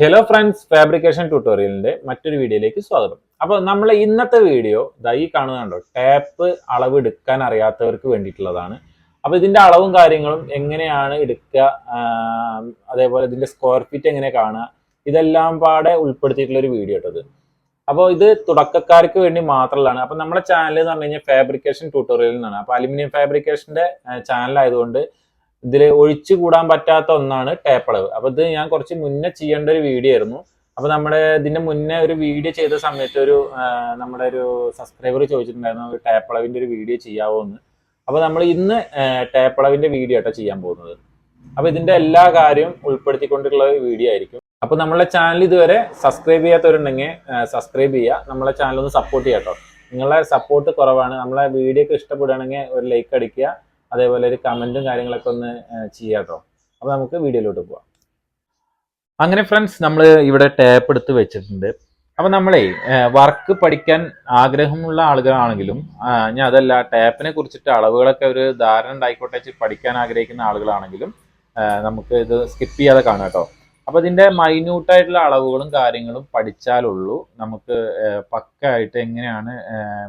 Hello friends fabrication ട്യൂട്ടോറിയലിന്റെ മറ്റൊരു വീഡിയോയിലേക്ക് സ്വാഗതം. അപ്പോൾ നമ്മൾ ഇന്നത്തെ വീഡിയോ ദാ ഈ കാണുന്നുണ്ടോ ടാപ്പ് അളവ് എടുക്കാൻ അറിയാത്തവർക്ക് വേണ്ടിയിട്ടുള്ളതാണ്. അപ്പോൾ ഇതിന്റെ അളവും കാര്യങ്ങളും എങ്ങനെയാണ് എടുക്കുക അതേപോലെ ഇതിന്റെ സ്ക്വയർ ഫീറ്റ് എങ്ങനെ കാണുക ഇതെല്ലാം പാടെ ഉൾപ്പെടുത്തിയിട്ടുള്ള ഒരു വീഡിയോ ഇട്ടത് അപ്പോൾ ഇത് തുടക്കക്കാർക്ക് വേണ്ടി മാത്രമുള്ളതാണ് അപ്പോൾ നമ്മുടെ ചാനൽ എന്ന് പറഞ്ഞു കഴിഞ്ഞാൽ ഫാബ്രിക്കേഷൻ ട്യൂട്ടോറിയൽ എന്നാണ് അപ്പോൾ അലുമിനിയം ഫാബ്രിക്കേഷന്റെ ചാനൽ ആയതുകൊണ്ട് ഇതിൽ ഒഴിച്ചു കൂടാൻ പറ്റാത്ത ഒന്നാണ് ടേപ്പളവ് അപ്പോൾ അപ്പൊ ഇത് ഞാൻ കുറച്ച് മുന്നേ ചെയ്യേണ്ട ഒരു വീഡിയോ ആയിരുന്നു. അപ്പൊ നമ്മുടെ ഇതിന്റെ മുന്നേ ഒരു വീഡിയോ ചെയ്ത സമയത്ത് ഒരു നമ്മുടെ ഒരു സബ്സ്ക്രൈബർ ചോദിച്ചിട്ടുണ്ടായിരുന്നു ഒരു ടേപ്പ് ഒരു വീഡിയോ ചെയ്യാവോ എന്ന് അപ്പൊ നമ്മൾ ഇന്ന് ടേപ്പളവിന്റെ വീഡിയോ ആട്ടോ ചെയ്യാൻ പോകുന്നത്. അപ്പൊ ഇതിന്റെ എല്ലാ കാര്യവും ഉൾപ്പെടുത്തിക്കൊണ്ടുള്ള വീഡിയോ ആയിരിക്കും. അപ്പൊ നമ്മളെ ചാനൽ ഇതുവരെ സബ്സ്ക്രൈബ് ചെയ്യാത്തവരുണ്ടെങ്കിൽ സബ്സ്ക്രൈബ് ചെയ്യുക. നമ്മളെ ചാനൽ ഒന്ന് സപ്പോർട്ട് ചെയ്യാം കേട്ടോ നിങ്ങളെ സപ്പോർട്ട് കുറവാണ്. നമ്മളെ വീഡിയോ ഒക്കെ ഇഷ്ടപ്പെടുകയാണെങ്കിൽ ഒരു ലൈക്ക് അടിക്കുക. അതേപോലെ ഒരു കമന്റും കാര്യങ്ങളൊക്കെ ഒന്ന് ചെയ്യാം കേട്ടോ അപ്പൊ നമുക്ക് വീഡിയോയിലോട്ട് പോവാം. അങ്ങനെ ഫ്രണ്ട്സ് നമ്മൾ ഇവിടെ ടാപ്പ് എടുത്ത് വെച്ചിട്ടുണ്ട്. അപ്പൊ നമ്മളെ വർക്ക് പഠിക്കാൻ ആഗ്രഹമുള്ള ആളുകളാണെങ്കിലും ഞാൻ അതല്ല ടാപ്പിനെ കുറിച്ചിട്ട് അളവുകളൊക്കെ ഒരു ധാരണ ഉണ്ടായിക്കോട്ടെ വെച്ച് പഠിക്കാൻ ആഗ്രഹിക്കുന്ന ആളുകളാണെങ്കിലും നമുക്ക് ഇത് സ്കിപ്പ് ചെയ്യാതെ കാണാം കേട്ടോ അപ്പൊ ഇതിന്റെ മൈന്യൂട്ടായിട്ടുള്ള അളവുകളും കാര്യങ്ങളും പഠിച്ചാലുള്ളൂ. നമുക്ക് പക്കായിട്ട് എങ്ങനെയാണ്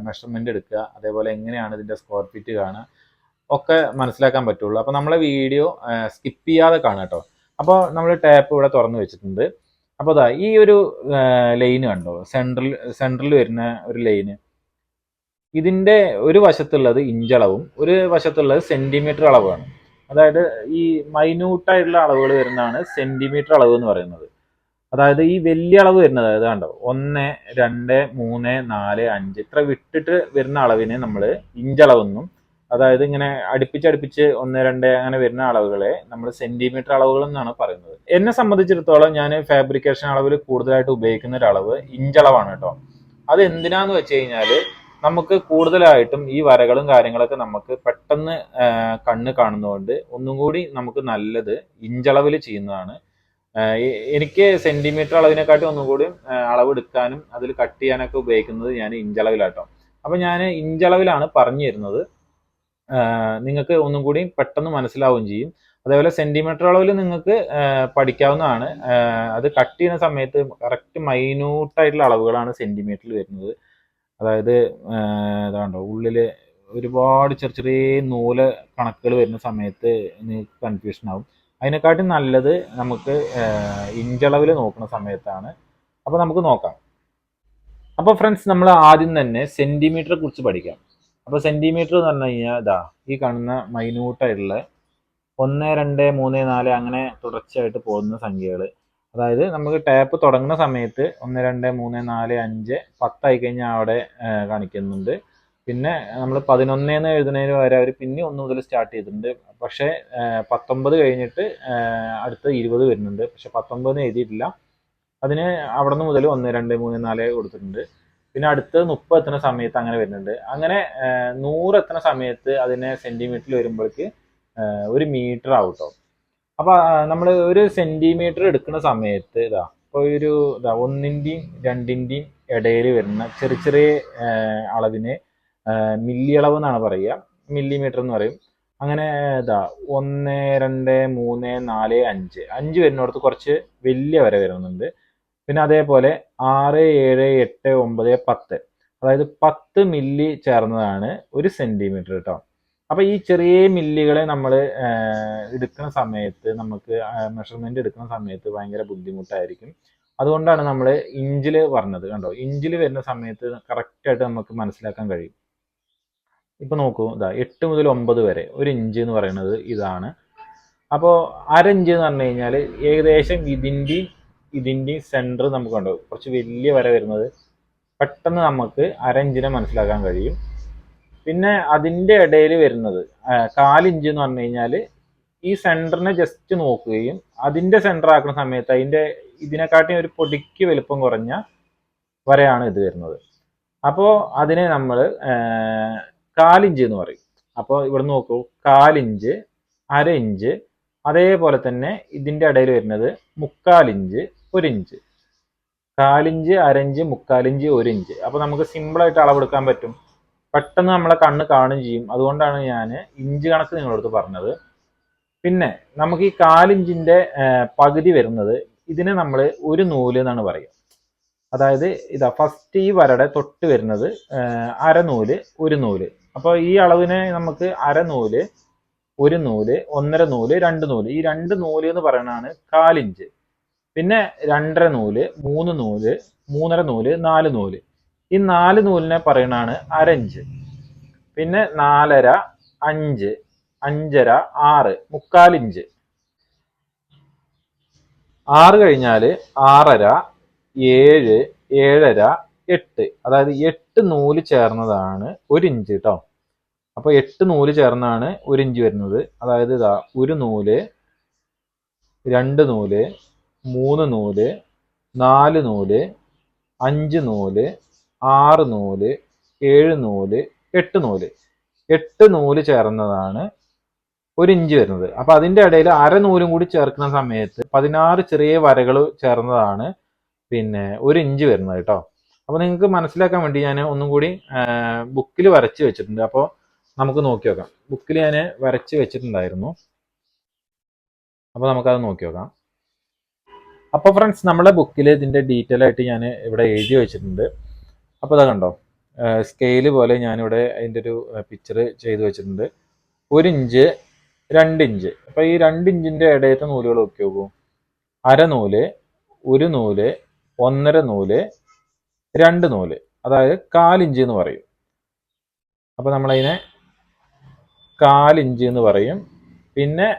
മെഷർമെന്റ് എടുക്കുക അതേപോലെ എങ്ങനെയാണ് ഇതിന്റെ സ്ക്വയർ ഫീറ്റ് കാണുക ഒക്കെ മനസ്സിലാക്കാൻ പറ്റുള്ളൂ. അപ്പോൾ നമ്മളെ വീഡിയോ സ്കിപ്പ് ചെയ്യാതെ കാണാം കേട്ടോ അപ്പോൾ നമ്മൾ ടാപ്പ് ഇവിടെ തുറന്നു വെച്ചിട്ടുണ്ട്. അപ്പോൾ അതാ ഈ ഒരു ലൈൻ കണ്ടോ? സെൻട്രൽ സെൻട്രൽ വരുന്ന ഒരു ലൈന്. ഇതിന്റെ ഒരു വശത്തുള്ളത് ഇഞ്ചളവും ഒരു വശത്തുള്ളത് സെന്റിമീറ്റർ അളവാണ്. അതായത് ഈ മൈന്യൂട്ടായിട്ടുള്ള അളവുകൾ വരുന്നതാണ് സെന്റിമീറ്റർ അളവ് എന്ന് പറയുന്നത്. അതായത് ഈ വലിയ അളവ് വരുന്നത് കണ്ടോ? ഒന്ന് രണ്ട് മൂന്ന് നാല് അഞ്ച് ഇത്ര വിട്ടിട്ട് വരുന്ന അളവിനെ നമ്മൾ ഇഞ്ചളവെന്നും അതായത് ഇങ്ങനെ അടുപ്പിച്ചടുപ്പിച്ച് ഒന്ന് രണ്ട് അങ്ങനെ വരുന്ന അളവുകളെ നമ്മൾ സെന്റിമീറ്റർ അളവുകൾ എന്നാണ് പറയുന്നത്. എന്നെ സംബന്ധിച്ചിടത്തോളം ഞാൻ ഫാബ്രിക്കേഷൻ അളവിൽ കൂടുതലായിട്ട് ഉപയോഗിക്കുന്ന ഒരു അളവ് ഇഞ്ച് അളവാണ് കേട്ടോ. അത് എന്തിനാന്ന് വെച്ച് കഴിഞ്ഞാൽ നമുക്ക് കൂടുതലായിട്ടും ഈ വരകളും കാര്യങ്ങളൊക്കെ നമുക്ക് പെട്ടെന്ന് കണ്ണ് കാണുന്നതുകൊണ്ട് ഒന്നും കൂടി നമുക്ക് നല്ലത് ഇഞ്ചളവിൽ ചെയ്യുന്നതാണ്. എനിക്ക് സെന്റിമീറ്റർ അളവിനെക്കാട്ടി ഒന്നും കൂടി അളവെടുക്കാനും അതിൽ കട്ട് ചെയ്യാനൊക്കെ ഉപയോഗിക്കുന്നത് ഞാൻ ഇഞ്ചളവിലാട്ടോ. അപ്പൊ ഞാൻ ഇഞ്ചളവിലാണ് പറഞ്ഞു തരുന്നത് നിങ്ങൾക്ക് ഒന്നും കൂടി പെട്ടെന്ന് മനസ്സിലാവുകയും ചെയ്യും. അതേപോലെ സെന്റിമീറ്റർ അളവിൽ നിങ്ങൾക്ക് പഠിക്കാവുന്നതാണ്. അത് കട്ട് ചെയ്യുന്ന സമയത്ത് കറക്റ്റ് മൈന്യൂട്ടായിട്ടുള്ള അളവുകളാണ് സെന്റിമീറ്ററിൽ വരുന്നത്. അതായത് ഇതാണ്ടോ ഉള്ളിൽ ഒരുപാട് ചെറിയ ചെറിയ നൂൽ കണക്കുകൾ വരുന്ന സമയത്ത് നിങ്ങൾക്ക് കൺഫ്യൂഷൻ ആവും. അതിനെക്കാട്ടും നല്ലത് നമുക്ക് ഇഞ്ചളവിൽ നോക്കുന്ന സമയത്താണ്. അപ്പോൾ നമുക്ക് നോക്കാം. അപ്പോൾ ഫ്രണ്ട്സ് നമ്മൾ ആദ്യം തന്നെ സെന്റിമീറ്ററെ കുറിച്ച് പഠിക്കാം. അപ്പോൾ സെന്റിമീറ്റർ എന്ന് പറഞ്ഞു കഴിഞ്ഞാൽ ഇതാ ഈ കാണുന്ന മൈന്യൂട്ടായിട്ടുള്ള ഒന്ന് രണ്ട് മൂന്ന് നാല് അങ്ങനെ തുടർച്ചയായിട്ട് പോകുന്ന സംഖ്യകൾ അതായത് നമുക്ക് ടാപ്പ് തുടങ്ങുന്ന സമയത്ത് ഒന്ന് രണ്ട് മൂന്ന് നാല് അഞ്ച് പത്തായി കഴിഞ്ഞാൽ അവിടെ കാണിക്കുന്നുണ്ട്. പിന്നെ നമ്മൾ പതിനൊന്നേന്ന് എഴുതുന്നതിന് വരെ അവർ പിന്നെ ഒന്ന് മുതൽ സ്റ്റാർട്ട് ചെയ്തിട്ടുണ്ട്. പക്ഷേ പത്തൊമ്പത് കഴിഞ്ഞിട്ട് അടുത്ത ഇരുപത് വരുന്നുണ്ട്. പക്ഷെ പത്തൊമ്പതിന് എഴുതിയിട്ടില്ല. അതിന് അവിടെ നിന്ന് മുതൽ ഒന്ന് രണ്ട് മൂന്ന് നാല് കൊടുത്തിട്ടുണ്ട്. പിന്നെ അടുത്ത് മുപ്പത് എത്തുന്ന സമയത്ത് അങ്ങനെ വരുന്നുണ്ട്. അങ്ങനെ നൂറ് എത്തുന്ന സമയത്ത് അതിനെ സെന്റിമീറ്ററിൽ വരുമ്പോഴേക്ക് ഒരു മീറ്റർ ആവും കേട്ടോ അപ്പൊ നമ്മൾ ഒരു സെന്റിമീറ്റർ എടുക്കുന്ന സമയത്ത് ഇതാ ഇപ്പൊ ഒരു ഇതാ ഒന്നിന്റെയും രണ്ടിന്റെയും ഇടയിൽ വരുന്ന ചെറിയ ചെറിയ അളവിന് മില്ലി അളവ് എന്നാണ് പറയുക. മില്ലിമീറ്റർ എന്ന് പറയും. അങ്ങനെ ഇതാ ഒന്ന് രണ്ട് മൂന്ന് നാല് അഞ്ച്. അഞ്ച് വരുന്നിടത്ത് കുറച്ച് വലിയ വരെ വരുന്നുണ്ട്. പിന്നെ അതേപോലെ ആറ് ഏഴ് എട്ട് ഒമ്പത് പത്ത്. അതായത് പത്ത് മില്ലി ചേർന്നതാണ് ഒരു സെന്റിമീറ്റർ കേട്ടോ അപ്പൊ ഈ ചെറിയ മില്ലികളെ നമ്മൾ എടുക്കുന്ന സമയത്ത് നമുക്ക് മെഷർമെന്റ് എടുക്കുന്ന സമയത്ത് ഭയങ്കര ബുദ്ധിമുട്ടായിരിക്കും. അതുകൊണ്ടാണ് നമ്മൾ ഇഞ്ചിൽ പറഞ്ഞത് കണ്ടോ? ഇഞ്ചിൽ വരുന്ന സമയത്ത് കറക്റ്റ് ആയിട്ട് നമുക്ക് മനസ്സിലാക്കാൻ കഴിയും. ഇപ്പൊ നോക്കൂ ഇതാ എട്ട് മുതൽ ഒമ്പത് വരെ ഒരു ഇഞ്ച് എന്ന് പറയുന്നത് ഇതാണ്. അപ്പോൾ അരഞ്ച് എന്ന് പറഞ്ഞു കഴിഞ്ഞാൽ ഏകദേശം ഇതിന്റെയും ഇതിന്റെയും സെന്റർ നമുക്ക് കണ്ടോ. കുറച്ച് വലിയ വര വരുന്നത് പെട്ടെന്ന് നമുക്ക് അരഞ്ചിനെ മനസ്സിലാക്കാൻ കഴിയും. പിന്നെ അതിന്റെ ഇടയിൽ വരുന്നത് കാലിഞ്ച് എന്ന് പറഞ്ഞു കഴിഞ്ഞാൽ ഈ സെന്ററിനെ ജസ്റ്റ് നോക്കുകയും അതിന്റെ സെന്റർ ആക്കുന്ന സമയത്ത് അതിന്റെ ഇതിനെക്കാട്ടി ഒരു പൊടിക്ക് വലുപ്പം കുറഞ്ഞ വരെയാണ് ഇത് വരുന്നത്. അപ്പോൾ അതിനെ നമ്മൾ കാലിഞ്ച് എന്ന് പറയും. അപ്പോൾ ഇവിടെ നോക്കൂ കാലിഞ്ച് അര ഇഞ്ച് അതേപോലെ തന്നെ ഇതിന്റെ ഇടയിൽ വരുന്നത് മുക്കാലിഞ്ച് ഒരു ഇഞ്ച് കാലിഞ്ച് അരഞ്ച് മുക്കാലിഞ്ച് ഇഞ്ച് അപ്പോൾ നമുക്ക് സിമ്പിൾ ആയിട്ട് അളവെടുക്കാൻ പറ്റും. പെട്ടെന്ന് നമ്മളെ കണ്ണ് കാണുകയും ചെയ്യും. അതുകൊണ്ടാണ് ഞാൻ ഇഞ്ച് കണക്ക് നിങ്ങളടുത്ത് പറഞ്ഞത്. പിന്നെ നമുക്ക് ഈ കാലിഞ്ചിന്റെ പകുതി വരുന്നത് ഇതിനെ നമ്മൾ ഒരു നൂൽ എന്നാണ് പറയുക. അതായത് ഇതാ ഫസ്റ്റ് ഈ വരടെ തൊട്ട് വരുന്നത് അരനൂൽ ഒരു നൂൽ. അപ്പോൾ ഈ അളവിനെ നമുക്ക് അരനൂൽ ഒരു നൂൽ ഒന്നര നൂൽ രണ്ട് നൂൽ. ഈ രണ്ട് നൂൽ എന്ന് പറയുന്നതാണ് കാലിഞ്ച്. പിന്നെ രണ്ടര നൂൽ മൂന്ന് നൂൽ മൂന്നര നൂൽ നാല് നൂൽ. ഈ നാല് നൂലിനെ പറയണാണ് അരഞ്ച്. പിന്നെ നാലര അഞ്ച് അഞ്ചര ആറ് മുക്കാലിഞ്ച് ആറ് കഴിഞ്ഞാൽ ആറര ഏഴ് ഏഴര എട്ട്. അതായത് എട്ട് നൂൽ ചേർന്നതാണ് ഒരു ഇഞ്ച് കേട്ടോ അപ്പൊ എട്ട് നൂൽ ചേർന്നാണ് ഒരു ഇഞ്ച് വരുന്നത്. അതായത് ഇതാ ഒരു നൂൽ രണ്ട് നൂൽ മൂന്ന് നൂൽ നാല് നൂൽ അഞ്ച് നൂൽ ആറ് നൂൽ ഏഴ് നൂൽ എട്ട് നൂൽ. എട്ട് നൂൽ ചേർന്നതാണ് ഒരു ഇഞ്ച് വരുന്നത്. അപ്പൊ അതിന്റെ ഇടയിൽ അര നൂലും കൂടി ചേർക്കുന്ന സമയത്ത് പതിനാറ് ചെറിയ വരകൾ ചേർന്നതാണ് പിന്നെ ഒരു ഇഞ്ച് വരുന്നത് കേട്ടോ. അപ്പൊ നിങ്ങൾക്ക് മനസ്സിലാക്കാൻ വേണ്ടി ഞാൻ ഒന്നും കൂടി ബുക്കിൽ വരച്ച് വെച്ചിട്ടുണ്ട്. അപ്പോൾ നമുക്ക് നോക്കി നോക്കാം. ബുക്കിൽ ഞാൻ വരച്ച് വെച്ചിട്ടുണ്ടായിരുന്നു. അപ്പോൾ നമുക്കത് നോക്കി നോക്കാം. അപ്പോൾ ഫ്രണ്ട്സ് നമ്മളെ ബുക്കിൽ ഇതിന്റെ ഡീറ്റെയിൽ ആയിട്ട് ഞാൻ ഇവിടെ എഴുതി വെച്ചിട്ടുണ്ട്. അപ്പോൾ അതാ കണ്ടോ? സ്കെയിൽ പോലെ ഞാനിവിടെ അതിന്റെ ഒരു പിക്ചർ ചെയ്ത് വെച്ചിട്ടുണ്ട്. ഒരു ഇഞ്ച് രണ്ട് ഇഞ്ച്. അപ്പോൾ ഈ രണ്ട് ഇഞ്ചിന്റെ ഇടയത്തെ നൂലുകൾ ഒക്കെ നോക്കൂ. അര നൂൽ ഒരു നൂൽ ഒന്നര നൂൽ രണ്ട് നൂൽ. അതായത് കാലിഞ്ച് എന്ന് പറയും. അപ്പോൾ നമ്മളതിനെ കാലിഞ്ച് എന്ന് പറയും. പിന്നെ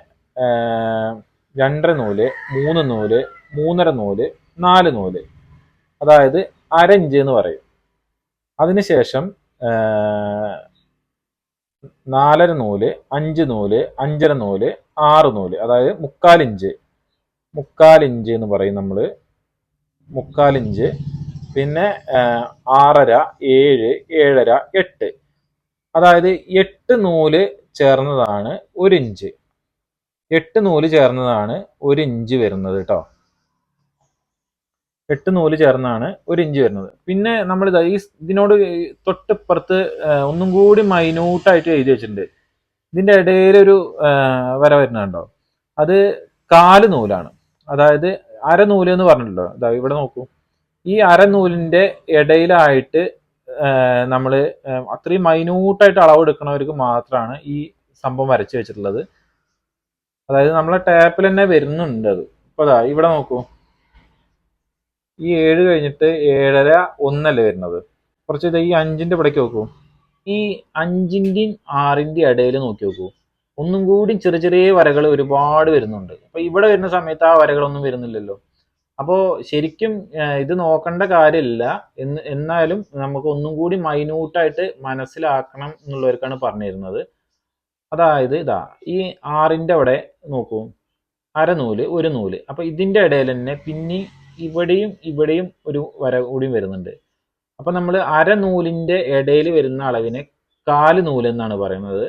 രണ്ടര നൂൽ മൂന്ന് നൂൽ മൂന്നര നൂൽ നാല് നൂൽ. അതായത് അരഞ്ച് എന്ന് പറയും. അതിനുശേഷം നാലര നൂൽ അഞ്ച് നൂൽ അഞ്ചര നൂൽ ആറ് നൂൽ. അതായത് മുക്കാലിഞ്ച് മുക്കാലിഞ്ച് എന്ന് പറയും നമ്മൾ മുക്കാലിഞ്ച് പിന്നെ ആറര ഏഴ് ഏഴര എട്ട്. അതായത് എട്ട് നൂൽ ചേർന്നതാണ് ഒരു ഇഞ്ച്. എട്ട് നൂൽ ചേർന്നതാണ് ഒരു ഇഞ്ച് വരുന്നത് കേട്ടോ എട്ട് നൂൽ ചേർന്നാണ് ഒരു ഇഞ്ച് വരുന്നത്. പിന്നെ നമ്മൾ ഈ ഇതിനോട് തൊട്ടിപ്പുറത്ത് ഒന്നും കൂടി മൈന്യൂട്ടായിട്ട് എഴുതി വെച്ചിട്ടുണ്ട്. ഇതിന്റെ ഇടയിലൊരു വര വരുന്നുണ്ടോ അത് കാൽ നൂലാണ്. അതായത് അരനൂൽ എന്ന് പറഞ്ഞിട്ടുണ്ടോ ഇതാ ഇവിടെ നോക്കൂ. ഈ അരനൂലിന്റെ ഇടയിലായിട്ട് നമ്മൾ അത്രയും മൈന്യൂട്ടായിട്ട് അളവെടുക്കുന്നവർക്ക് മാത്രമാണ് ഈ സംഭവം വരച്ച് വെച്ചിട്ടുള്ളത്. അതായത് നമ്മളെ ടാപ്പിൽ തന്നെ വരുന്നുണ്ട് അത്. അപ്പോൾ അതാ ഇവിടെ നോക്കൂ. ഈ ഏഴ് കഴിഞ്ഞിട്ട് ഏഴര ഒന്നല്ലേ വരുന്നത്? കുറച്ച് ഇത് ഈ അഞ്ചിന്റെ ഇവിടേക്ക് നോക്കൂ. ഈ അഞ്ചിന്റെയും ആറിന്റെയും ഇടയിൽ നോക്കി നോക്കൂ. ഒന്നും കൂടി ചെറിയ ചെറിയ വരകൾ ഒരുപാട് വരുന്നുണ്ട്. അപ്പൊ ഇവിടെ വരുന്ന സമയത്ത് ആ വരകളൊന്നും വരുന്നില്ലല്ലോ. അപ്പോൾ ശരിക്കും ഇത് നോക്കേണ്ട കാര്യമില്ല. എന്ന് എന്നാലും നമുക്ക് ഒന്നും കൂടി മൈന്യൂട്ടായിട്ട് മനസ്സിലാക്കണം എന്നുള്ളവർക്കാണ് പറഞ്ഞു തരുന്നത് അതായത് ഇതാ ഈ ആറിന്റെ അവിടെ നോക്കൂ. അരനൂൽ ഒരു നൂൽ. അപ്പൊ ഇതിന്റെ ഇടയിൽ തന്നെ പിന്നെ ഇവിടെയും ഇവിടെയും ഒരു വര കൂടിയും വരുന്നുണ്ട്. അപ്പൊ നമ്മൾ അരനൂലിന്റെ ഇടയിൽ വരുന്ന അളവിനെ കാൽ നൂൽ എന്നാണ് പറയുന്നത്.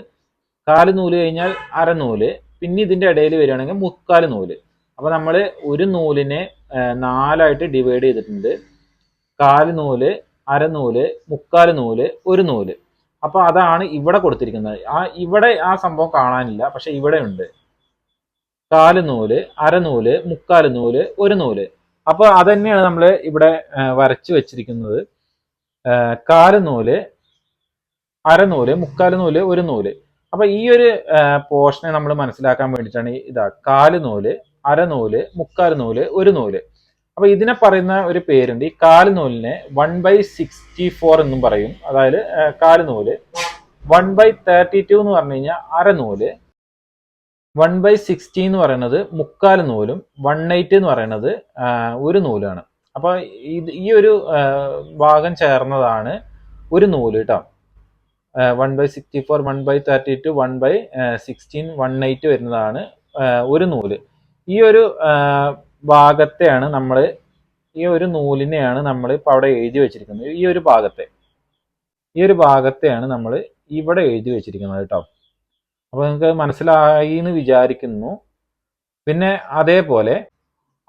കാൽ നൂൽ കഴിഞ്ഞാൽ അരനൂൽ പിന്നെ ഇതിന്റെ ഇടയിൽ വരികയാണെങ്കിൽ മുക്കാൽ നൂൽ അപ്പൊ നമ്മൾ ഒരു നൂലിനെ നാലായിട്ട് ഡിവൈഡ് ചെയ്തിട്ടുണ്ട്. കാൽ നൂൽ അരനൂൽ മുക്കാൽ നൂൽ ഒരു നൂൽ. അപ്പൊ അതാണ് ഇവിടെ കൊടുത്തിരിക്കുന്നത്. ആ ഇവിടെ ആ സംഭവം കാണാനില്ല പക്ഷെ ഇവിടെ ഉണ്ട്. കാൽ നൂൽ അരനൂൽ മുക്കാൽ നൂൽ ഒരു നൂൽ. അപ്പൊ അതന്നെയാണ് നമ്മൾ ഇവിടെ വരച്ചു വെച്ചിരിക്കുന്നത്. കാലനൂൽ കാൽ നൂൽ അരനൂൽ മുക്കാലനൂൽ ഒരു നൂൽ അപ്പൊ ഈ ഒരു പോർഷനെ നമ്മൾ മനസ്സിലാക്കാൻ വേണ്ടിയിട്ടാണ് ഇതാ കാൽ നൂൽ അരനൂൽ മുക്കാൽ നൂൽ ഒരു നൂൽ അപ്പൊ ഇതിനെ പറയുന്ന ഒരു പേരുണ്ട്. ഈ കാൽ നൂലിനെ വൺ ബൈ സിക്സ്റ്റി ഫോർ എന്നും പറയും. അതായത് കാൽ നൂൽ വൺ ബൈ തേർട്ടി ടു എന്ന് പറഞ്ഞു കഴിഞ്ഞാൽ അരനൂൽ വൺ ബൈ സിക്സ്റ്റി എന്ന് പറയുന്നത് മുക്കാൽ നൂലും വൺ എയ്റ്റ് എന്ന് പറയുന്നത് ഒരു നൂലാണ്. അപ്പൊ ഇത് ഈ ഒരു ഭാഗം ചേർന്നതാണ് ഒരു നൂൽ കേട്ടോ one by sixty four one by thirty two one by sixteen one eight വരുന്നതാണ് ഒരു നൂൽ. ഈ ഒരു ഭാഗത്തെയാണ് നമ്മൾ ഈ ഒരു നൂലിനെയാണ് നമ്മൾ ഇപ്പോൾ അവിടെ എഴുതി വെച്ചിരിക്കുന്നത്. ഈ ഒരു ഭാഗത്തെ ഈ ഒരു ഭാഗത്തെയാണ് നമ്മൾ ഇവിടെ എഴുതി വെച്ചിരിക്കുന്നത് കേട്ടോ അപ്പോൾ നിങ്ങൾക്ക് മനസ്സിലായി എന്ന് വിചാരിക്കുന്നു. പിന്നെ അതേപോലെ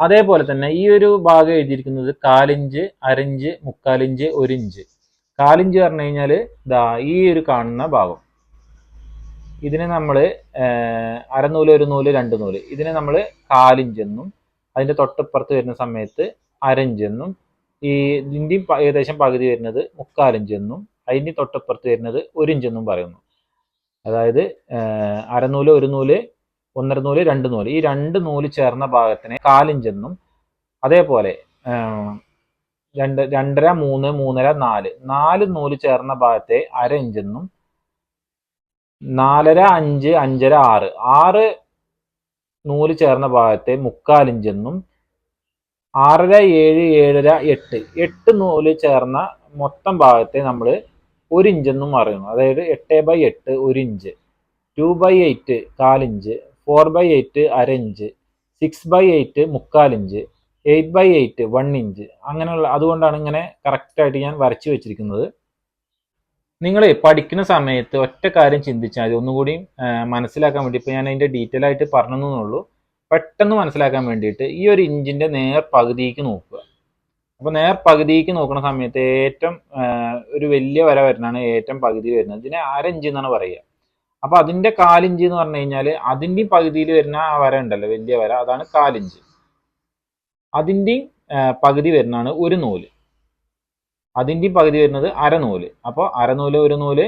അതേപോലെ തന്നെ ഈ ഒരു ഭാഗം എഴുതിയിരിക്കുന്നത് കാലിഞ്ച് അരഞ്ച് മുക്കാലിഞ്ച് ഒരിഞ്ച്. കാലിഞ്ച് പറഞ്ഞു കഴിഞ്ഞാൽ ഇതാ ഈ ഒരു കാണുന്ന ഭാഗം. ഇതിനെ നമ്മൾ അരനൂൽ ഒരു നൂൽ രണ്ട് നൂൽ ഇതിനെ നമ്മൾ കാലിഞ്ചെന്നും അതിന്റെ തൊട്ടപ്പുറത്ത് വരുന്ന സമയത്ത് അരഞ്ചെന്നും ഈ ഇതിന്റെയും പ- ഏകദേശം പകുതി വരുന്നത് മുക്കാലിഞ്ചെന്നും അതിന്റെ തൊട്ടപ്പുറത്ത് വരുന്നത് ഒരിഞ്ചെന്നും പറയുന്നു. അതായത് അരനൂൽ ഒരു നൂൽ ഒന്നര നൂൽ രണ്ട് നൂൽ. ഈ രണ്ട് നൂൽ ചേർന്ന ഭാഗത്തിനെ കാലിഞ്ച് എന്നും അതേപോലെ രണ്ട് രണ്ടര മൂന്ന് മൂന്നര നാല്. നാല് നൂൽ ചേർന്ന ഭാഗത്തെ അര ഇഞ്ചെന്നും നാലര അഞ്ച് അഞ്ചര ആറ്. ആറ് നൂൽ ചേർന്ന ഭാഗത്തെ മുക്കാൽ ഇഞ്ചെന്നും ആറര ഏഴ് ഏഴര എട്ട്. എട്ട് നൂൽ ചേർന്ന മൊത്തം ഭാഗത്തെ നമ്മൾ ഒരു ഇഞ്ചെന്നും പറയുന്നു. അതായത് എട്ട് ബൈ എട്ട് ഒരു ഇഞ്ച് ടു ബൈ എയ്റ്റ് കാലിഞ്ച് ഫോർ ബൈ എയ്റ്റ് അര inch six by eight മുക്കാലിഞ്ച് eight by eight one inch അങ്ങനെയുള്ള അതുകൊണ്ടാണ് ഇങ്ങനെ കറക്റ്റായിട്ട് ഞാൻ വരച്ചു വെച്ചിരിക്കുന്നത്. നിങ്ങൾ പഠിക്കുന്ന സമയത്ത് ഒറ്റ കാര്യം ചിന്തിച്ചാൽ മതി. ഒന്നുകൂടി മനസ്സിലാക്കാൻ വേണ്ടി ഇപ്പോൾ ഞാൻ അതിന്റെ ഡീറ്റെയിൽ ആയിട്ട് പറഞ്ഞെന്നുള്ളൂ പെട്ടെന്ന് മനസ്സിലാക്കാൻ വേണ്ടിയിട്ട് ഈ ഒരു ഇഞ്ചിന്റെ നേർ പകുതിക്ക് നോക്കുക. അപ്പോൾ നേർ പകുതിക്ക് നോക്കുന്ന സമയത്ത് ഏറ്റവും ഒരു വലിയ വര വരുന്നതാണ് ഏറ്റവും പകുതി വരുന്നത്. ഇതിനെ അരഞ്ച് എന്നാണ് പറയുക. അപ്പോൾ അതിന്റെ കാലിഞ്ച് എന്ന് പറഞ്ഞു കഴിഞ്ഞാൽ അതിന്റെയും പകുതിയിൽ വരുന്ന ആ വര ഉണ്ടല്ലോ വലിയ വര. അതാണ് കാലിഞ്ച്. അതിന്റെയും പകുതി വരുന്നതാണ് ഒരു നൂൽ. അതിന്റെയും പകുതി വരുന്നത് അരനൂൽ അപ്പോൾ അരനൂൽ ഒരു നൂൽ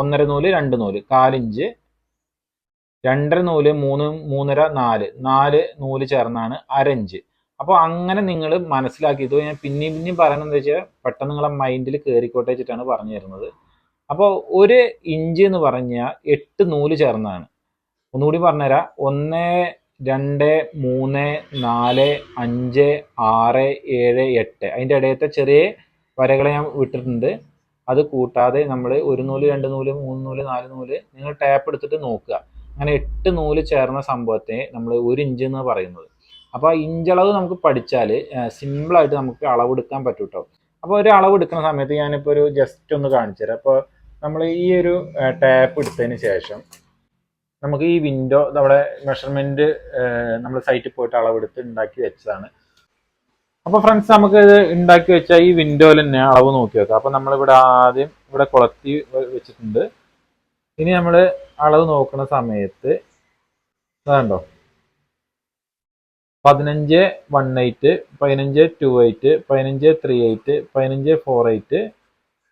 ഒന്നര നൂൽ രണ്ട് നൂൽ. കാലിഞ്ച് രണ്ടര നൂൽ മൂന്ന് മൂന്നര നാല്. നാല് നൂൽ ചേർന്നാണ് അരഞ്ച്. അപ്പോൾ അങ്ങനെ നിങ്ങൾ മനസ്സിലാക്കി ഇത് ഞാൻ പിന്നെയും പിന്നെയും എന്താ വെച്ചാൽ പെട്ടെന്ന് നിങ്ങളെ മൈൻഡിൽ കയറിക്കോട്ടെ വെച്ചിട്ടാണ് പറഞ്ഞു തരുന്നത് അപ്പോൾ ഒരു ഇഞ്ച് എന്ന് പറഞ്ഞാൽ എട്ട് നൂൽ ചേർന്നാണ്. ഒന്നുകൂടി പറഞ്ഞുതരാം. ഒന്ന് രണ്ട് മൂന്ന് നാല് അഞ്ച് ആറ് ഏഴ് എട്ട്. അതിന്റെ ഇടയത്തെ ചെറിയ വരകളെ ഞാൻ വിട്ടിട്ടുണ്ട്. അത് കൂട്ടാതെ നമ്മൾ ഒരു നൂൽ രണ്ട് നൂൽ മൂന്ന് നൂൽ നാല് നൂൽ നിങ്ങൾ ടാപ്പ് എടുത്തിട്ട് നോക്കുക. അങ്ങനെ എട്ട് നൂൽ ചേർന്ന സംഭവത്തെ നമ്മൾ ഒരു ഇഞ്ച് എന്ന് പറയുന്നത്. അപ്പോൾ ആ ഇഞ്ചളവ് നമുക്ക് പഠിച്ചാൽ സിമ്പിളായിട്ട് നമുക്ക് അളവെടുക്കാൻ പറ്റും കേട്ടോ അപ്പോൾ ഒരു അളവ് എടുക്കുന്ന സമയത്ത് ഞാനിപ്പോൾ ഒരു ജസ്റ്റ് ഒന്ന് കാണിച്ചു തരാം. അപ്പോൾ നമ്മൾ ഈ ഒരു ടാപ്പ് എടുത്തതിന് ശേഷം നമുക്ക് ഈ വിൻഡോ നമ്മുടെ മെഷർമെന്റ് നമ്മൾ സൈറ്റിൽ പോയിട്ട് അളവെടുത്ത് ഉണ്ടാക്കി വെച്ചതാണ്. അപ്പോൾ ഫ്രണ്ട്സ് നമുക്ക് ഇത് ഉണ്ടാക്കി വെച്ച ഈ വിൻഡോയിൽ തന്നെ അളവ് നോക്കി വെക്കാം. അപ്പൊ നമ്മളിവിടെ ആദ്യം ഇവിടെ കുളത്തി വെച്ചിട്ടുണ്ട്. ഇനി നമ്മൾ അളവ് നോക്കുന്ന സമയത്ത് അതുണ്ടോ പതിനഞ്ച് വൺ എയ്റ്റ് പതിനഞ്ച് ടു എയ്റ്റ് പതിനഞ്ച് ത്രീ എയ്റ്റ് പതിനഞ്ച് ഫോർ എയ്റ്റ്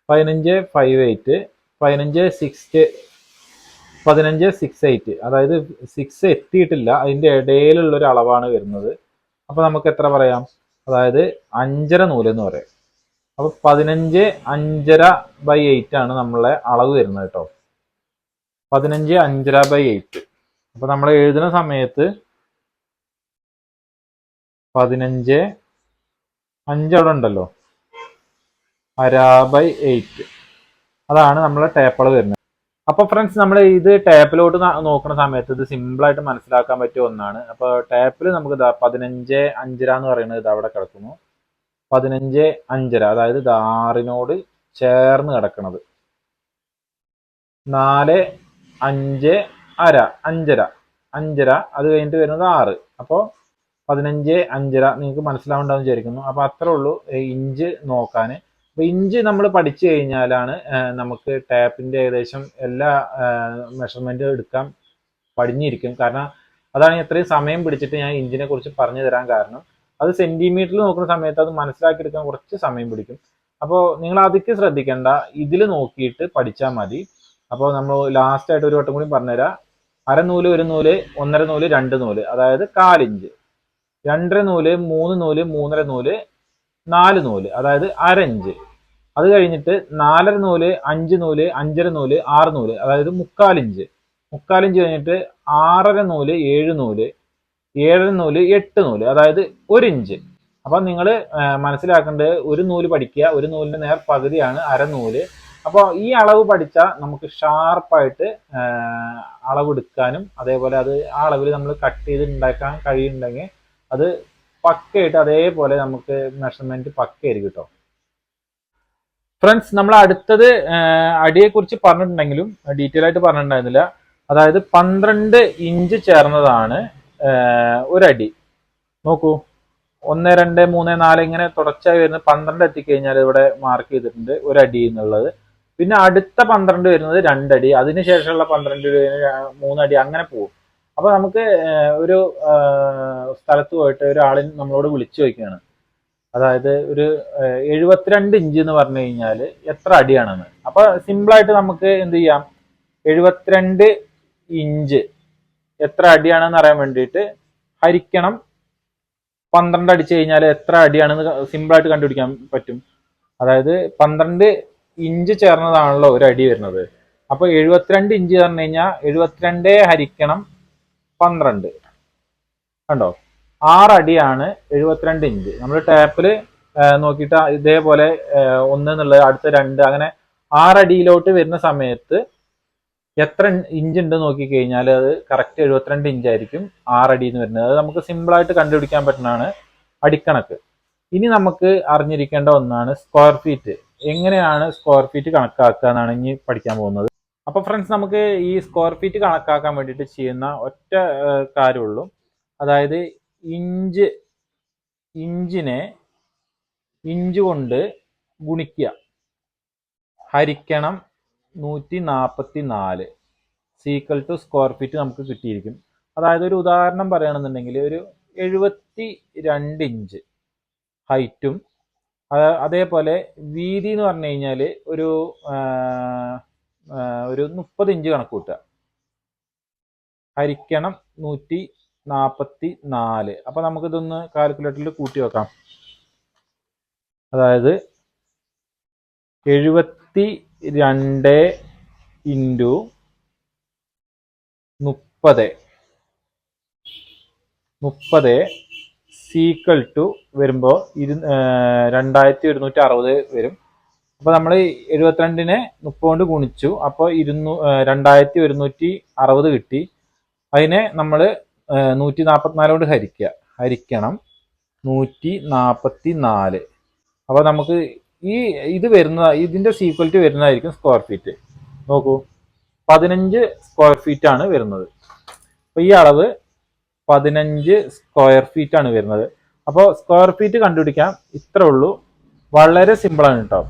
പതിനഞ്ച് ഫൈവ് എയ്റ്റ് പതിനഞ്ച് സിക്സ് പതിനഞ്ച് സിക്സ് എയ്റ്റ് അതായത് സിക്സ് എത്തിയിട്ടില്ല. അതിന്റെ ഇടയിലുള്ള ഒരു അളവാണ് വരുന്നത്. അപ്പോൾ നമുക്ക് എത്ര പറയാം? അതായത് അഞ്ചര നൂൽ എന്ന് പറയാം. അപ്പോൾ പതിനഞ്ച് അഞ്ചര ബൈ എയ്റ്റ് ആണ് നമ്മളെ അളവ് വരുന്നത് കേട്ടോ. പതിനഞ്ച് അഞ്ചര ബൈ എയ്റ്റ് അപ്പോൾ നമ്മൾ എഴുതുന്ന സമയത്ത് പതിനഞ്ച്. അഞ്ച് അവിടെ ഉണ്ടല്ലോ. അര ബൈ എയ്റ്റ് അതാണ് നമ്മളെ ടേപ്പ് വരുന്നത്. അപ്പോൾ ഫ്രണ്ട്സ് നമ്മൾ ഇത് ടാപ്പിലോട്ട് നോക്കുന്ന സമയത്ത് ഇത് സിമ്പിളായിട്ട് മനസ്സിലാക്കാൻ പറ്റിയ ഒന്നാണ്. അപ്പൊ ടാപ്പിൽ നമുക്ക് ഇതാ പതിനഞ്ച് അഞ്ചര എന്ന് പറയുന്നത് ഇത് അവിടെ കിടക്കുന്നു. പതിനഞ്ച് അഞ്ചര അതായത് ഇത് ആറിനോട് ചേർന്ന് കിടക്കുന്നത് നാല് അഞ്ച് അര അഞ്ചര. അഞ്ചര അത് കഴിഞ്ഞിട്ട് വരുന്നത് ആറ്. അപ്പോൾ പതിനഞ്ച് അഞ്ചര നിങ്ങൾക്ക് മനസ്സിലാവുണ്ടാവും വിചാരിക്കുന്നു. അപ്പോൾ അത്രേ ഉള്ളൂ ഇഞ്ച് നോക്കാൻ അപ്പോൾ ഇഞ്ച് നമ്മൾ പഠിച്ചു കഴിഞ്ഞാലാണ് നമുക്ക് ടാപ്പിന്റെ ഏകദേശം എല്ലാ മെഷർമെന്റും എടുക്കാൻ പഠിഞ്ഞിരിക്കും കാരണം അതാണ് എത്രയും സമയം പിടിച്ചിട്ട് ഞാൻ ഇഞ്ചിനെ കുറിച്ച് പറഞ്ഞു തരാൻ കാരണം. അത് സെന്റിമീറ്ററിൽ നോക്കുന്ന സമയത്ത് അത് മനസ്സിലാക്കിയെടുക്കാൻ കുറച്ച് സമയം പിടിക്കും. അപ്പോൾ നിങ്ങൾ അതൊക്കെ ശ്രദ്ധിക്കേണ്ട. ഇതിൽ നോക്കിയിട്ട് പഠിച്ചാൽ മതി. അപ്പോൾ നമ്മൾ ലാസ്റ്റ് ആയിട്ട് ഒരു വട്ടം കൂടി പറഞ്ഞുതരാം. അരനൂൽ ഒരു നൂൽ ഒന്നര നൂൽ രണ്ട് നൂൽ. അതായത് കാലിഞ്ച്. രണ്ടര നൂൽ മൂന്ന് നൂൽ മൂന്നര നൂൽ നാല് നൂൽ അതായത് അരഞ്ച്. അത് കഴിഞ്ഞിട്ട് നാലര നൂൽ അഞ്ച് നൂൽ അഞ്ചര നൂൽ ആറ് നൂൽ അതായത് മുക്കാലിഞ്ച്. മുക്കാലിഞ്ച് കഴിഞ്ഞിട്ട് ആറര നൂൽ ഏഴ് നൂൽ ഏഴര നൂൽ എട്ട് നൂൽ അതായത് ഒരു ഇഞ്ച് അപ്പൊ നിങ്ങൾ മനസ്സിലാക്കേണ്ടത് ഒരു നൂൽ പഠിക്കുക ഒരു നൂലിന്റെ നേർ പകുതിയാണ് അര നൂൽ. അപ്പോൾ ഈ അളവ് പഠിച്ചാൽ നമുക്ക് ഷാർപ്പായിട്ട് അളവെടുക്കാനും അതേപോലെ അത് ആ അളവിൽ നമ്മൾ കട്ട് ചെയ്ത് ഉണ്ടാക്കാൻ കഴിയുന്നുണ്ടെങ്കിൽ അത് പക്കയായിട്ട് അതേപോലെ നമുക്ക് മെഷർമെന്റ് പക്കയായിരിക്കും കേട്ടോ. ഫ്രണ്ട്സ് നമ്മൾ അടുത്തത് അടിയെ കുറിച്ച് പറഞ്ഞിട്ടുണ്ടെങ്കിലും ഡീറ്റെയിൽ ആയിട്ട് പറഞ്ഞിട്ടുണ്ടായിരുന്നില്ല. അതായത് പന്ത്രണ്ട് ഇഞ്ച് ചേർന്നതാണ് ഒരടി. നോക്കൂ. ഒന്ന് രണ്ട് മൂന്ന് നാല് ഇങ്ങനെ തുടർച്ചയായി വരുന്ന പന്ത്രണ്ട് എത്തിക്കഴിഞ്ഞാൽ ഇവിടെ മാർക്ക് ചെയ്തിട്ടുണ്ട് ഒരടി എന്നുള്ളത്. പിന്നെ അടുത്ത പന്ത്രണ്ട് വരുന്നത് രണ്ടടി. അതിനുശേഷമുള്ള പന്ത്രണ്ട് മൂന്നടി അങ്ങനെ പോകും. അപ്പോൾ നമുക്ക് ഒരു സ്ഥലത്ത് പോയിട്ട് ഒരാളിൽ നമ്മളോട് വിളിച്ചു ചോദിക്കുകയാണ്. അതായത് ഒരു എഴുപത്തിരണ്ട് ഇഞ്ച് എന്ന് പറഞ്ഞു കഴിഞ്ഞാൽ എത്ര അടിയാണെന്ന്. അപ്പൊ സിമ്പിളായിട്ട് നമുക്ക് എന്ത് ചെയ്യാം? എഴുപത്തിരണ്ട് ഇഞ്ച് എത്ര അടിയാണെന്ന് അറിയാൻ വേണ്ടിയിട്ട് ഹരിക്കണം. പന്ത്രണ്ട് അടിച്ചു കഴിഞ്ഞാൽ എത്ര അടിയാണെന്ന് സിമ്പിളായിട്ട് കണ്ടുപിടിക്കാൻ പറ്റും. അതായത് പന്ത്രണ്ട് ഇഞ്ച് ചേർന്നതാണല്ലോ ഒരു അടി വരുന്നത്. അപ്പൊ എഴുപത്തിരണ്ട് ഇഞ്ച് പറഞ്ഞു കഴിഞ്ഞാൽ എഴുപത്തിരണ്ടേ ഹരിക്കണം പന്ത്രണ്ട്. കണ്ടോ? ആറ് അടിയാണ് എഴുപത്തിരണ്ട് ഇഞ്ച് നമ്മൾ ടാപ്പിൽ നോക്കിയിട്ട് ഇതേപോലെ ഒന്ന് എന്നുള്ളത് അടുത്ത രണ്ട്. അങ്ങനെ ആറടിയിലോട്ട് വരുന്ന സമയത്ത് എത്ര ഇഞ്ച് ഉണ്ട് നോക്കി കഴിഞ്ഞാൽ അത് കറക്റ്റ് എഴുപത്തിരണ്ട് ഇഞ്ച് ആയിരിക്കും ആറടി എന്ന് വരുന്നത്. അത് നമുക്ക് സിമ്പിളായിട്ട് കണ്ടുപിടിക്കാൻ പറ്റുന്നതാണ് അടിക്കണക്ക്. ഇനി നമുക്ക് അറിഞ്ഞിരിക്കേണ്ട ഒന്നാണ് സ്ക്വയർ ഫീറ്റ് എങ്ങനെയാണ് സ്ക്വയർ ഫീറ്റ് കണക്കാക്കുക എന്നാണ് ഇനി പഠിക്കാൻ പോകുന്നത്. അപ്പൊ ഫ്രണ്ട്സ് നമുക്ക് ഈ സ്ക്വയർ ഫീറ്റ് കണക്കാക്കാൻ വേണ്ടിയിട്ട് ചെയ്യുന്ന ഒറ്റ കാര്യമുള്ളൂ. അതായത് ഇഞ്ച് ഇഞ്ചിനെ ഇഞ്ച് കൊണ്ട് ഗുണിക്കുക. ഹരിക്കണം നൂറ്റി നാൽപ്പത്തി നാല് സീക്വൽ ടു സ്ക്വയർ ഫീറ്റ് നമുക്ക് കിട്ടിയിരിക്കും. അതായത് ഒരു ഉദാഹരണം പറയുകയാണെന്നുണ്ടെങ്കിൽ ഒരു എഴുപത്തി രണ്ട് ഇഞ്ച് ഹൈറ്റും അതേപോലെ വീതി എന്ന് പറഞ്ഞു കഴിഞ്ഞാൽ ഒരു ഒരു മുപ്പത് ഇഞ്ച് കണക്ക് കൂട്ടുക. ഹരിക്കണം നൂറ്റി നാൽപ്പത്തി നാല് അപ്പൊ നമുക്കിതൊന്ന് കാൽക്കുലേറ്ററിൽ കൂട്ടി വെക്കാം. അതായത് എഴുപത്തി രണ്ട് ഇന്റു മുപ്പത്. മുപ്പത് സീക്വൽ ടു വരുമ്പോൾ ഇരു രണ്ടായിരത്തി ഒരുന്നൂറ്റി അറുപത് വരും. അപ്പോൾ നമ്മൾ എഴുപത്തിരണ്ടിനെ മുപ്പത് കൊണ്ട് ഗുണിച്ചു. അപ്പോൾ ഇരുന്നൂ രണ്ടായിരത്തി ഒരുന്നൂറ്റി അറുപത് കിട്ടി. അതിനെ നമ്മൾ നൂറ്റി നാൽപ്പത്തിനാല് കൊണ്ട് ഹരിക്കുക ഹരിക്കണം. നൂറ്റി നാൽപ്പത്തി നാല് അപ്പോൾ നമുക്ക് ഈ ഇത് വരുന്ന ഇതിന്റെ സീക്വലിറ്റി വരുന്നതായിരിക്കും സ്ക്വയർ ഫീറ്റ് നോക്കൂ. പതിനഞ്ച് സ്ക്വയർ ഫീറ്റ് ആണ് വരുന്നത്. അപ്പോൾ ഈ അളവ് പതിനഞ്ച് സ്ക്വയർ ഫീറ്റ് ആണ് വരുന്നത്. അപ്പോൾ സ്ക്വയർ ഫീറ്റ് കണ്ടുപിടിക്കാം. ഇത്രേ ഉള്ളൂ. വളരെ സിമ്പിളാണ് കേട്ടോ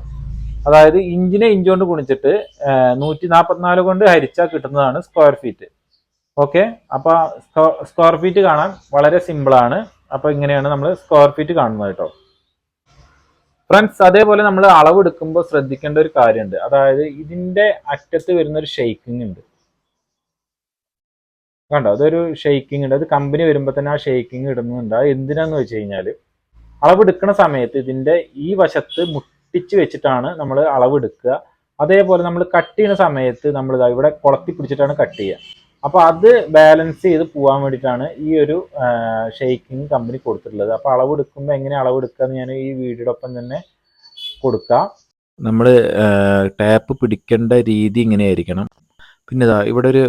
അതായത് ഇഞ്ചിനെ ഇഞ്ച് കൊണ്ട് ഗുണിച്ചിട്ട് നൂറ്റി നാൽപ്പത്തിനാല് കൊണ്ട് ഹരിച്ചാൽ കിട്ടുന്നതാണ് സ്ക്വയർ ഫീറ്റ് ഓക്കെ? അപ്പൊ സ്ക്വയർ ഫീറ്റ് കാണാൻ വളരെ സിമ്പിൾ ആണ്. അപ്പൊ ഇങ്ങനെയാണ് നമ്മൾ സ്ക്വയർ ഫീറ്റ് കാണുന്നത് കേട്ടോ. ഫ്രണ്ട്സ് അതേപോലെ നമ്മൾ അളവ് എടുക്കുമ്പോൾ ശ്രദ്ധിക്കേണ്ട ഒരു കാര്യമുണ്ട്. അതായത് ഇതിന്റെ അറ്റത്ത് വരുന്ന ഒരു ഷെയ്ക്കിംഗ് ഉണ്ട്. കണ്ടോ? അതൊരു ഷെയ്ക്കിംഗ് ഉണ്ട്. അത് കമ്പനി വരുമ്പോൾ തന്നെ ആ ഷെയ്ക്കിംഗ് ഇടുന്നുണ്ട്. അത് എന്തിനാന്ന് വെച്ച് കഴിഞ്ഞാൽ അളവ് എടുക്കുന്ന സമയത്ത് ഇതിന്റെ ഈ വശത്ത് മുട്ടിച്ച് വെച്ചിട്ടാണ് നമ്മൾ അളവെടുക്കുക. അതേപോലെ നമ്മൾ കട്ട് ചെയ്യുന്ന സമയത്ത് നമ്മൾ ഇവിടെ കുളത്തി പിടിച്ചിട്ടാണ് കട്ട് ചെയ്യുക. അപ്പൊ അത് ബാലൻസ് ചെയ്ത് പോകാൻ വേണ്ടിയിട്ടാണ് ഈ ഒരു ഷേക്കിംഗ് കമ്പനി കൊടുത്തിട്ടുള്ളത്. അപ്പൊ അളവെടുക്കുമ്പോൾ എങ്ങനെ അളവെടുക്കുക എന്ന് ഞാൻ ഈ വീഡിയോയുടെ തന്നെ കൊടുക്കാം. നമ്മൾ ടാപ്പ് പിടിക്കേണ്ട രീതി ഇങ്ങനെ ആയിരിക്കണം പിന്നെ ഇതാ ഇവിടെ ഒരു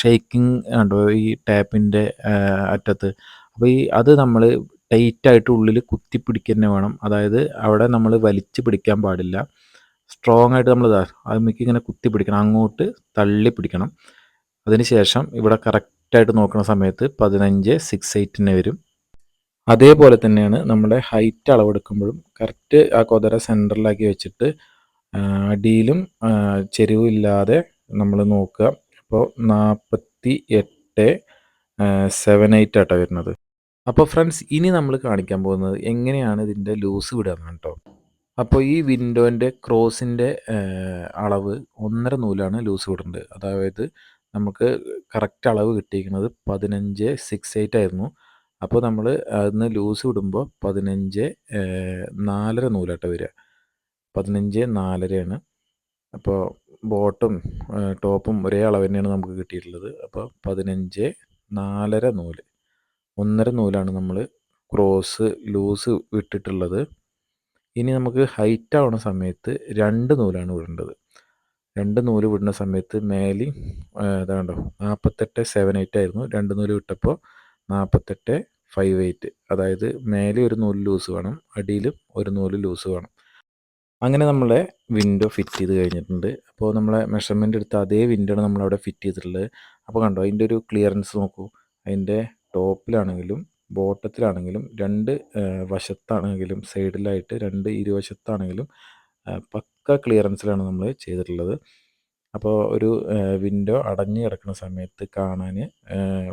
ഷെയ്ക്കിംഗ് ഉണ്ടോ ഈ ടാപ്പിന്റെ അറ്റത്ത്? അപ്പോൾ ഈ അത് നമ്മൾ ടൈറ്റായിട്ട് ഉള്ളിൽ കുത്തി പിടിക്കുക തന്നെ വേണം. അതായത് അവിടെ നമ്മൾ വലിച്ച് പിടിക്കാൻ പാടില്ല. സ്ട്രോങ് ആയിട്ട് നമ്മൾ അത് അതിലേക്ക് ഇങ്ങനെ കുത്തി പിടിക്കണം. അങ്ങോട്ട് തള്ളി പിടിക്കണം. അതിനുശേഷം ഇവിടെ കറക്റ്റായിട്ട് നോക്കുന്ന സമയത്ത് പതിനഞ്ച് സിക്സ് എയ്റ്റിന് വരും. അതേപോലെ തന്നെയാണ് നമ്മുടെ ഹൈറ്റ് അളവെടുക്കുമ്പോഴും കറക്റ്റ് ആ കൊതര സെന്ററിലാക്കി വെച്ചിട്ട് അടിയിലും ചെരിവില്ലാതെ നമ്മൾ നോക്കുക. അപ്പോൾ നാൽപ്പത്തി എട്ട് സെവൻ എയ്റ്റ് ആട്ടോ വരുന്നത്. അപ്പോൾ ഫ്രണ്ട്സ് ഇനി നമ്മൾ കാണിക്കാൻ പോകുന്നത് എങ്ങനെയാണ് ഇതിന്റെ ലൂസ് വിടുക എന്നാണ് കേട്ടോ അപ്പോൾ ഈ വിൻഡോന്റെ ക്രോസിന്റെ അളവ് ഒന്നര നൂലാണ് ലൂസ് വിടേണ്ടത് അതായത് നമുക്ക് കറക്റ്റ് അളവ് കിട്ടിയിരിക്കുന്നത് പതിനഞ്ച് സിക്സ് എയ്റ്റ് ആയിരുന്നു. അപ്പോൾ നമ്മൾ അതിന് ലൂസ് വിടുമ്പോൾ പതിനഞ്ച് നാലര നൂലാട്ടോ വരിക. പതിനഞ്ച് നാലരയാണ്. അപ്പോൾ ബോട്ടും ടോപ്പും ഒരേ അളവ് തന്നെയാണ് നമുക്ക് കിട്ടിയിട്ടുള്ളത്. അപ്പോൾ പതിനഞ്ച് നാലര നൂൽ. ഒന്നര നൂലാണ് നമ്മൾ ക്രോസ് ലൂസ് വിട്ടിട്ടുള്ളത് ഇനി നമുക്ക് ഹൈറ്റ് ആവുന്ന സമയത്ത് രണ്ട് നൂലാണ് വിടേണ്ടത്. രണ്ട് നൂൽ വിടുന്ന സമയത്ത് മേലി അതാണ്ടോ നാൽപ്പത്തെട്ട് സെവൻ എയ്റ്റ് ആയിരുന്നു. രണ്ട് നൂൽ വിട്ടപ്പോൾ നാൽപ്പത്തെട്ട് ഫൈവ് എയ്റ്റ് അതായത് മേലെ ഒരു നൂൽ ലൂസ് വേണം അടിയിലും ഒരു നൂൽ ലൂസ് വേണം. അങ്ങനെ നമ്മളെ വിൻഡോ ഫിറ്റ് ചെയ്ത് കഴിഞ്ഞിട്ടുണ്ട്. അപ്പോൾ നമ്മളെ മെഷർമെന്റ് എടുത്ത അതേ വിൻഡോ ആണ് നമ്മളവിടെ ഫിറ്റ് ചെയ്തിട്ടുള്ളത്. അപ്പോൾ കണ്ടോ അതിന്റെ ഒരു ക്ലിയറൻസ് നോക്കൂ. അതിന്റെ ടോപ്പിലാണെങ്കിലും ബോട്ടത്തിലാണെങ്കിലും രണ്ട് വശത്താണെങ്കിലും സൈഡിലായിട്ട് രണ്ട് ഇരുവശത്താണെങ്കിലും പക്ക ക്ലിയറൻസിലാണ് നമ്മൾ ചെയ്തിട്ടുള്ളത്. അപ്പോൾ ഒരു വിൻഡോ അടഞ്ഞു കിടക്കുന്ന സമയത്ത് കാണാൻ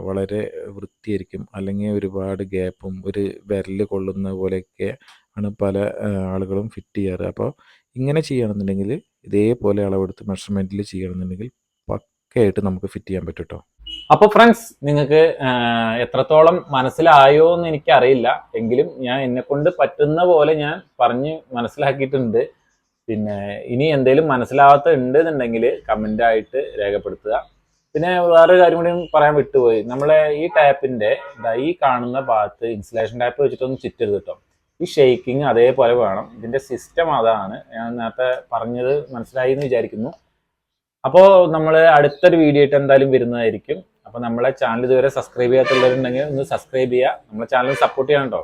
വളരെ വൃത്തിയായിരിക്കും. അല്ലെങ്കിൽ ഒരുപാട് ഗ്യാപ്പും ഒരു വിരൽ കൊള്ളുന്ന പോലെയൊക്കെ ആണ് പല ആളുകളും ഫിറ്റ് ചെയ്യാറ്. അപ്പോൾ ഇങ്ങനെ ചെയ്യണമെന്നുണ്ടെങ്കിൽ ഇതേപോലെ അളവെടുത്ത് മെഷർമെന്റിൽ ചെയ്യണമെന്നുണ്ടെങ്കിൽ പക്കയായിട്ട് നമുക്ക് ഫിറ്റ് ചെയ്യാൻ പറ്റും കേട്ടോ അപ്പൊ ഫ്രണ്ട്സ് നിങ്ങൾക്ക് എത്രത്തോളം മനസ്സിലായോ എന്ന് എനിക്കറിയില്ല. എങ്കിലും ഞാൻ എന്നെ കൊണ്ട് പറ്റുന്ന പോലെ ഞാൻ പറഞ്ഞ് മനസ്സിലാക്കിയിട്ടുണ്ട്. പിന്നെ ഇനി എന്തെങ്കിലും മനസ്സിലാവാത്ത ഉണ്ട് എന്നുണ്ടെങ്കിൽ കമന്റ് ആയിട്ട് രേഖപ്പെടുത്തുക. പിന്നെ വേറൊരു കാര്യം കൂടി പറയാൻ വിട്ടുപോയി. നമ്മളെ ഈ ടാപ്പിന്റെ ഈ കാണുന്ന ഭാഗത്ത് ഇൻസുലേഷൻ ടാപ്പ് വെച്ചിട്ടൊന്നും ചുറ്റരുത് കേട്ടോ ഈ ഷെയ്ക്കിങ് അതേപോലെ വേണം. ഇതിന്റെ സിസ്റ്റം അതാണ്. ഞാൻ നേരത്തെ പറഞ്ഞത് മനസ്സിലായി എന്ന് വിചാരിക്കുന്നു. അപ്പോൾ നമ്മൾ അടുത്തൊരു വീഡിയോ ആയിട്ട് എന്തായാലും വരുന്നതായിരിക്കും. അപ്പോൾ നമ്മളെ ചാനൽ ഇതുവരെ സബ്സ്ക്രൈബ് ചെയ്യാത്തുള്ളവരുണ്ടെങ്കിൽ ഒന്ന് സബ്സ്ക്രൈബ് ചെയ്യുക. നമ്മളെ ചാനൽ സപ്പോർട്ട് ചെയ്യണം കേട്ടോ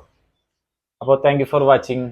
അപ്പോൾ താങ്ക് ഫോർ വാച്ചിങ്